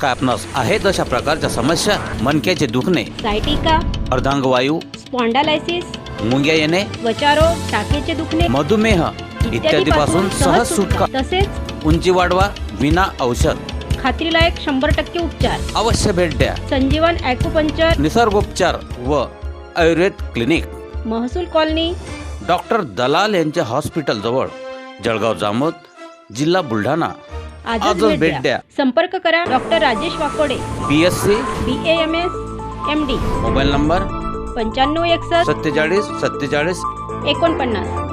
काय आपणास आहेत अशा प्रकारच्या समस्या मणक्याचे दुखणे सायटिका अर्धांगवायू स्पॉन्डालायसिस मुंग्या येणे त्वचारोग टाकेचे दुखणे मधुमेह इत्यादीपासून सहज सुटका तसेच उंची वाढवा विना औषध. खात्रीलायक शंभर टक्के उपचार. अवश्य भेट द्या. संजीवन ॲक्युपंक्चर निसर्गोपचार व आयुर्वेद क्लिनिक. महसूल कॉलनी डॉक्टर दलाल यांच्या हॉस्पिटल जवळ जळगाव जामोद जिल्हा बुलढाणा. आजच आजच भेट द्या. संपर्क करा doctor Rajesh Wakode. B S C B A M S M D mobile number पंच्याण्णव एकसष्ट सत्तेचाळीस सत्तेचाळीस एकोणपन्नास.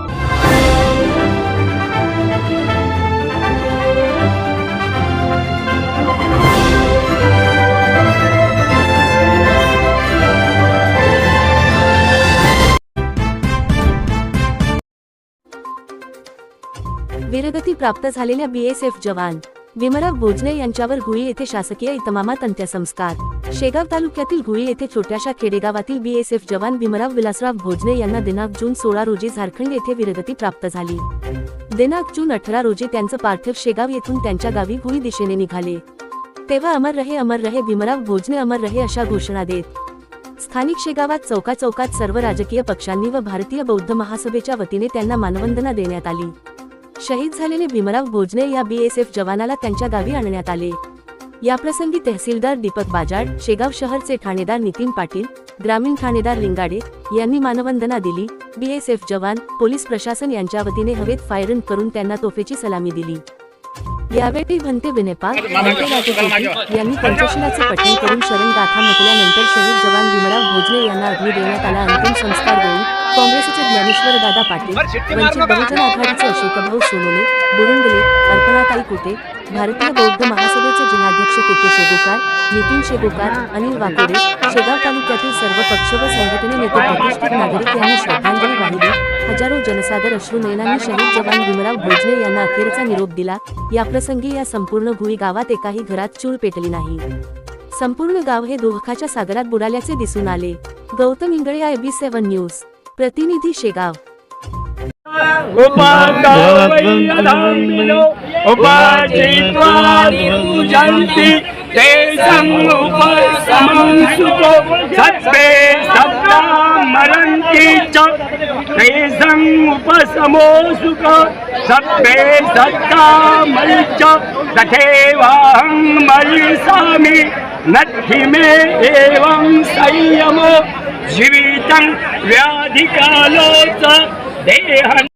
वीरगती प्राप्त झालेल्या बीएसएफ जवान. विमरव भोजने यांच्यावर गुळी येथे शासकीय इतमामात अंत्यसंस्कार. शेगाव तालुक्यातील गुळी येथे छोट्याशा खेडेगावातील बीएसएफ जवान भीमराव विलासराव भोजने यांना दिनांक जून सोळा रोजी झारखंड येथे विरगती प्राप्त झाली. दिनांक जून अठरा रोजी त्यांचं पार्थिव शेगाव येथून त्यांच्या गावी गुळी दिशेने निघाले. तेव्हा अमर रहे अमर रहे भीमराव भोजने अमर रहे अशा घोषणा देत. स्थानिक शेगावात चौका चौकात सर्व राजकीय पक्षांनी व भारतीय बौद्ध महासभेच्या वतीने त्यांना मानवंदना देण्यात आली. शहीद झालेले भीमराव भोजने या बीएसएफ जवानाला त्यांच्या गावी आणण्यात आले. याप्रसंगी तहसीलदार दीपक बाजाड शेगाव शहरचे ठाणेदार नितीन पाटील ग्रामीण ठाणेदार लिंगाडे यांनी मानवंदना दिली. बीएसएफ जवान पोलीस प्रशासन यांच्या वतीने हवेत फायरिंग करून त्यांना तोफेची सलामी दिली. यावेळी भंते बिनेपाल भंते यांनी पंचशिलाचे पठण करून शरण गाथा म्हटल्यानंतर शहीद जवान भीमराव भोजने यांना अग्नी देण्यात आला. अंतिम संस्कार वेळी काँग्रेसचे ज्ञानेश्वर दादा पाटील वंचित बहुजन आघाडीचे अशोकभाऊ सोनोने बुरुंगले अर्पणाताई कुटे भारतीय बौद्ध महासभेचे जिल्हाध्यक्ष के के शेगुकार नितीन शेगुकार अनिल वाकोडे शेगाव तालुक्यातील सर्व पक्ष व संघटने नेते प्रतिष्ठित नागरिक यांनी श्रद्धांजली वाहिली. हजारो जनसागर अश्रुनयनांनी शहीद जवान भीमराव भोजने यांना अखेरचा निरोप दिला. प्रसंगी या संपूर्ण भुई गावात एकाही घरात चूल पेटली नाही. संपूर्ण गाव हे दुःखाच्या सागरात बुडाल्याचे दिसून आले. Gautam Ingle IB seven news प्रतिनिधी शेगाव. ते तेजं उपसमो सुख सत्ता च सत्ते सत्ता मयि तथेवाहं तथैवाहं नद्धि मे एवं संयमो जीवितं व्याधिकालो च देहं